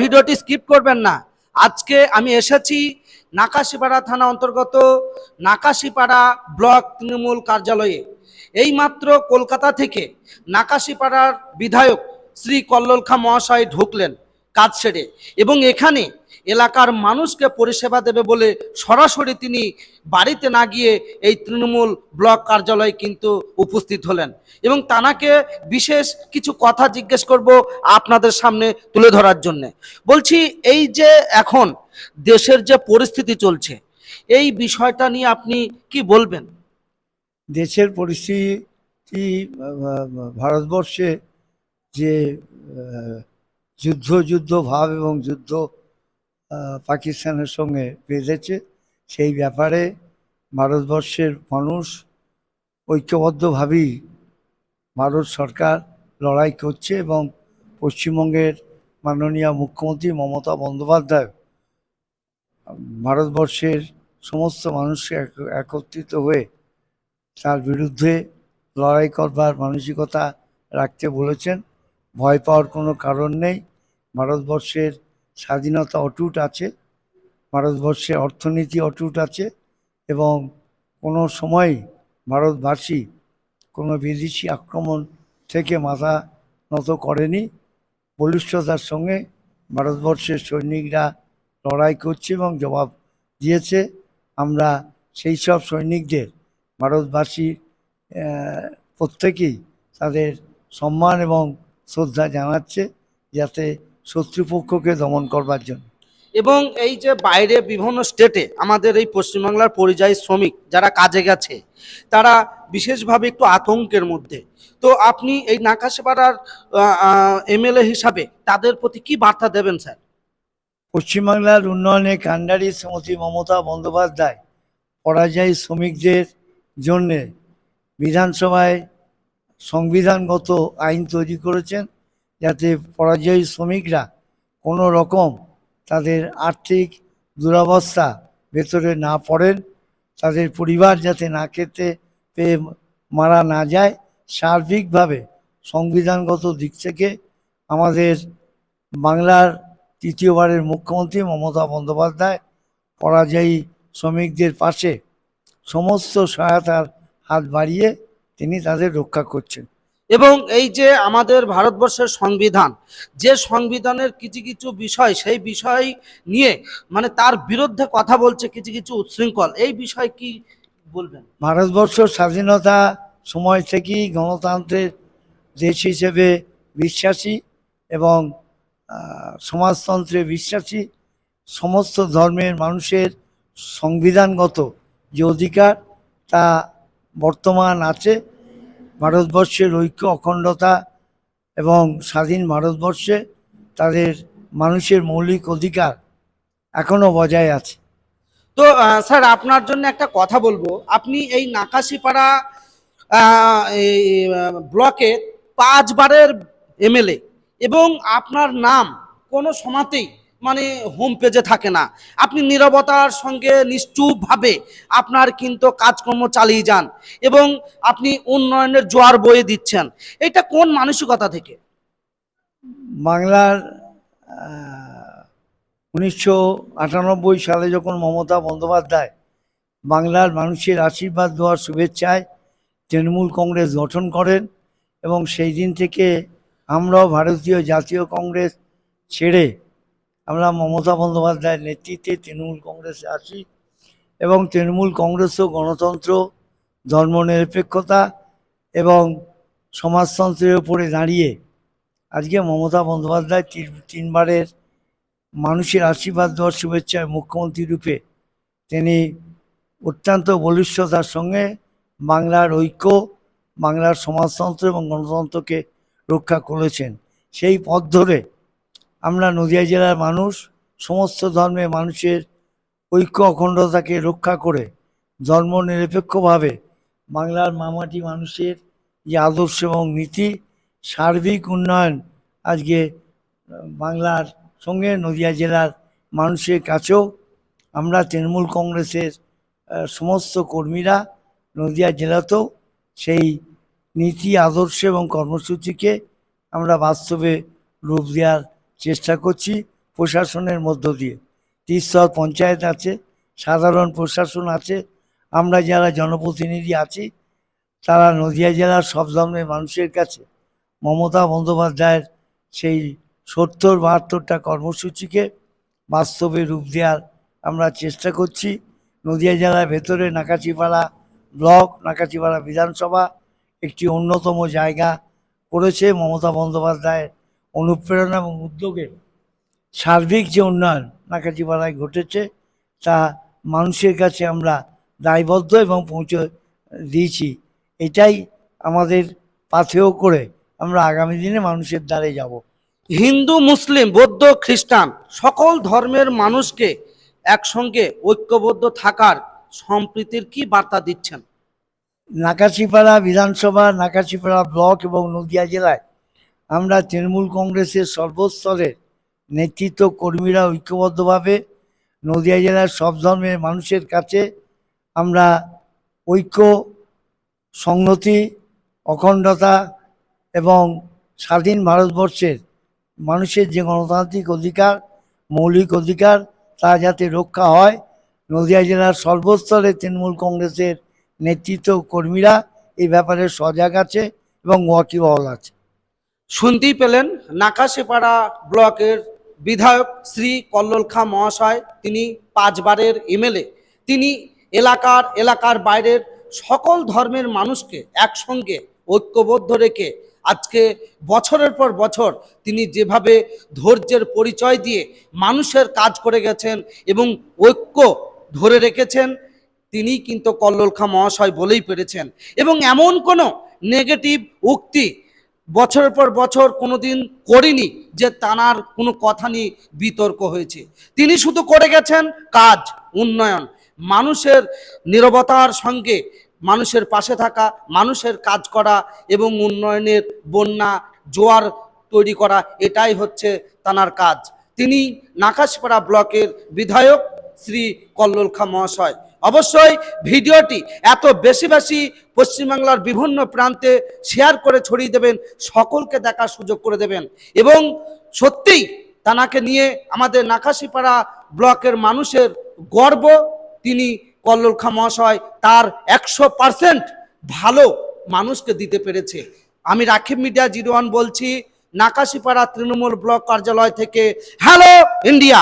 ভিডিওটি স্কিপ করবেন না। আজকে আমি এসেছি নাকাশিপাড়া থানা অন্তর্গত নাকাশিপাড়া ব্লক তৃণমূল কার্যালয়ে। এই মাত্র কলকাতা থেকে নাকাশিপাড়ার বিধায়ক শ্রী কল্লোল খা মহাশয় ঢুকলেন। কাজ সেরে। এবং এখানে এলাকার মানুষকে পরিষেবা দেবে বলে সরাসরি তিনি বাড়িতে না গিয়ে এই তৃণমূল ব্লক কার্যালয়ে কিন্তু উপস্থিত হলেন। এবং তানাকে বিশেষ কিছু কথা জিজ্ঞেস করব আপনাদের সামনে তুলে ধরার জন্যে। বলছি, এই যে এখন দেশের যে পরিস্থিতি চলছে, এই বিষয়টা নিয়ে আপনি কি বলবেন? দেশের পরিস্থিতি ভারতবর্ষে যে যুদ্ধ যুদ্ধ ভাব এবং যুদ্ধ পাকিস্তানের সঙ্গে বেঁধেছে। সেই ব্যাপারে ভারতবর্ষের মানুষ ঐক্যবদ্ধভাবেই ভারত সরকার লড়াই করছে এবং পশ্চিমবঙ্গের মাননীয় মুখ্যমন্ত্রী মমতা বন্দ্যোপাধ্যায় ভারতবর্ষের সমস্ত মানুষকে একত্রিত হয়ে তার বিরুদ্ধে লড়াই করবার মানসিকতা রাখতে বলেছেন। ভয় পাওয়ার কোনো কারণ নেই। ভারতবর্ষের স্বাধীনতা অটুট আছে, ভারতবর্ষের অর্থনীতি অটুট আছে এবং কোনো সময়ই ভারতবাসী কোনো বিদেশি আক্রমণ থেকে মাথা নত করেনি। বলিষ্ঠতার সঙ্গে ভারতবর্ষের সৈনিকরা লড়াই করছে এবং জবাব দিয়েছে। আমরা সেই সব সৈনিকদের ভারতবাসী প্রত্যেকেই তাদের সম্মান এবং শ্রদ্ধা জানাচ্ছে যাতে শত্রুপক্ষকে দমন করবার জন্য। এবং এই যে বাইরে বিভিন্ন স্টেটে আমাদের এই পশ্চিমবাংলার পরিযায়ী শ্রমিক যারা কাজে গেছে তারা বিশেষভাবে একটু আতঙ্কের মধ্যে। তো আপনি এই নাকাশপাড়ার এমএলএ হিসাবে তাদের প্রতি কি বার্তা দেবেন স্যার? পশ্চিমবাংলার উন্নয়নে কান্ডারি শ্রীমতী মমতা বন্দ্যোপাধ্যায় পরাজয়ী শ্রমিকদের জন্যে বিধানসভায় সংবিধানগত আইন তৈরি করেছেন। যাতে পরাজয়ী শ্রমিকরা কোনো রকম তাদের আর্থিক দুরবস্থা ভেতরে না পড়েন, তাদের পরিবার যাতে না খেতে পেয়ে মারা না যায়, সার্বিকভাবে সংবিধানগত দিক থেকে আমাদের বাংলার তৃতীয়বারের মুখ্যমন্ত্রী মমতা বন্দ্যোপাধ্যায় পরাজয়ী শ্রমিকদের পাশে সমস্ত সহায়তার হাত বাড়িয়ে তিনি তাদের রক্ষা করছেন। এবং এই যে আমাদের ভারতবর্ষের সংবিধান, যে সংবিধানের কিছু কিছু বিষয়, সেই বিষয় নিয়ে মানে তার বিরুদ্ধে কথা বলছে কিছু কিছু উচ্ছৃঙ্খল, এই বিষয় কি বলবেন? ভারতবর্ষ স্বাধীনতা সময় থেকেই গণতন্ত্রের দেশ হিসেবে বিশ্বাসী এবং সমাজতন্ত্রে বিশ্বাসী, সমস্ত ধর্মের মানুষের সংবিধানগত যে অধিকার তা বর্তমান আছে। ভারতবর্ষের ঐক্য, অখণ্ডতা এবং স্বাধীন ভারতবর্ষে তাদের মানুষের মৌলিক অধিকার এখনও বজায় আছে। তো স্যার, আপনার জন্য একটা কথা বলব। আপনি এই নাকাশিপাড়া ব্লকে পাঁচবারের এমএলএ এবং আপনার নাম কোনো সমাতেই মানে হোম পেজে থাকে না। আপনি নীরবতার সঙ্গে নিশ্চুপভাবে আপনার কিন্তু কাজকর্ম চালিয়ে যান এবং আপনি উন্নয়নের জোয়ার বয়ে দিচ্ছেন। এটা কোন মানসিকতা থেকে? বাংলার উনিশশো আটানব্বই সালে যখন মমতা বন্দ্যোপাধ্যায় বাংলার মানুষের আশীর্বাদ দেওয়ার শুভেচ্ছায় তৃণমূল কংগ্রেস গঠন করেন এবং সেই দিন থেকে আমরাও ভারতীয় জাতীয় কংগ্রেস ছেড়ে আমরা মমতা বন্দ্যোপাধ্যায়ের নেতৃত্বে তৃণমূল কংগ্রেসে আসি এবং তৃণমূল কংগ্রেসও গণতন্ত্র, ধর্মনিরপেক্ষতা এবং সমাজতন্ত্রের উপরে দাঁড়িয়ে আজকে মমতা বন্দ্যোপাধ্যায় তিন- তিনবারের মানুষের আশীর্বাদ দেওয়ার শুভেচ্ছায় মুখ্যমন্ত্রী রূপে তিনি অত্যন্ত বলিষ্ঠতার সঙ্গে বাংলার ঐক্য, বাংলার সমাজতন্ত্র এবং গণতন্ত্রকে রক্ষা করেছেন। সেই পথ ধরে আমরা নদিয়া জেলার মানুষ, সমস্ত ধর্মের মানুষের ঐক্য অখণ্ডতাকে রক্ষা করে ধর্ম নিরপেক্ষভাবে বাংলার মামাটি মানুষের যে আদর্শ এবং নীতি, সার্বিক উন্নয়ন আজকে বাংলার সঙ্গে নদিয়া জেলার মানুষের কাছেও আমরা তৃণমূল কংগ্রেসের সমস্ত কর্মীরা নদিয়া জেলাতেও সেই নীতি, আদর্শ এবং কর্মসূচিকে আমরা বাস্তবে রূপ দেওয়ার চেষ্টা করছি প্রশাসনের মধ্য দিয়ে। তিস্তর পঞ্চায়েত আছে, সাধারণ প্রশাসন আছে, আমরা যারা জনপ্রতিনিধি আছি, তারা নদিয়া জেলার সব ধর্মের মানুষের কাছে মমতা বন্দ্যোপাধ্যায়ের সেই সত্তর বাহাত্তরটা কর্মসূচিকে বাস্তবে রূপ দেওয়ার আমরা চেষ্টা করছি। নদিয়া জেলার ভেতরে নাকাচিপাড়া ব্লক, নাকাচিপাড়া বিধানসভা একটি অন্যতম জায়গা করেছে মমতা বন্দ্যোপাধ্যায়ের অনুপ্রেরণা এবং উদ্যোগে সার্বিক যে উন্নয়ন নাকাচিপাড়ায় ঘটেছে তা মানুষের কাছে আমরা দায়বদ্ধ এবং পৌঁছে দিয়েছি। এটাই আমাদের পাথেয় করে আমরা আগামী দিনে মানুষের দ্বারে যাব। হিন্দু মুসলিম বৌদ্ধ খ্রিস্টান সকল ধর্মের মানুষকে একসঙ্গে ঐক্যবদ্ধ থাকার সম্প্রীতির কি বার্তা দিচ্ছেন? নাকাশিপাড়া বিধানসভা নাকাশিপাড়া ব্লক এবং নদিয়া জেলায় আমরা তৃণমূল কংগ্রেসের সর্বস্তরের নেতৃত্ব কর্মীরা ঐক্যবদ্ধভাবে নদিয়া জেলার সব ধর্মের মানুষের কাছে আমরা ঐক্য, সংহতি, অখণ্ডতা এবং স্বাধীন ভারতবর্ষের মানুষের যে গণতান্ত্রিক অধিকার, মৌলিক অধিকার, তা যাতে রক্ষা হয়, নদিয়া জেলার সর্বস্তরে তৃণমূল কংগ্রেসের নেতৃত্ব কর্মীরা এই ব্যাপারে সজাগ আছে এবং ওয়াকিবহল আছে। শুনতেই পেলেন নাকাশেপাড়া ব্লকের বিধায়ক শ্রী কল্লোল খাঁ মহাশয়, তিনি পাঁচবারের এমএলএ। তিনি এলাকার এলাকার বাইরের সকল ধর্মের মানুষকে একসঙ্গে ঐক্যবদ্ধ রেখে আজকে বছরের পর বছর তিনি যেভাবে ধৈর্যের পরিচয় দিয়ে মানুষের কাজ করে গেছেন এবং ঐক্য ধরে রেখেছেন তিনি কিন্তু কল্লোল খাঁ মহাশয় বলেই পেরেছেন। এবং এমন কোনো নেগেটিভ উক্তি বছরের পর বছর কোনোদিন করিনি যে তানার কোনো কথা নিয়ে বিতর্ক হয়েছে। তিনি শুধু করে গেছেন কাজ, উন্নয়ন। মানুষের নীরবতার সঙ্গে মানুষের পাশে থাকা, মানুষের কাজ করা এবং উন্নয়নের বন্যা, জোয়ার তৈরি করা, এটাই হচ্ছে তানার কাজ। তিনি নাকাশপাড়া ব্লকের বিধায়ক। শ্রী কল্লোল খাঁ মহাশয়। অবশ্যই ভিডিওটি এত বেশি বেশি পশ্চিমবাংলার বিভিন্ন প্রান্তে শেয়ার করে ছড়িয়ে দেবেন, সকলকে দেখার সুযোগ করে দেবেন। এবং সত্যিই তানাকে নিয়ে আমাদের নাকাশিপাড়া ব্লকের মানুষের গর্ব, তিনি কল্লোল খাঁ মহাশয় তার একশো পার্সেন্ট ভালো মানুষকে দিতে পেরেছে। আমি রাখিব মিডিয়া জিরো ওয়ান বলছি, নাকাশিপাড়া তৃণমূল ব্লক কার্যালয় থেকে, হ্যালো ইন্ডিয়া!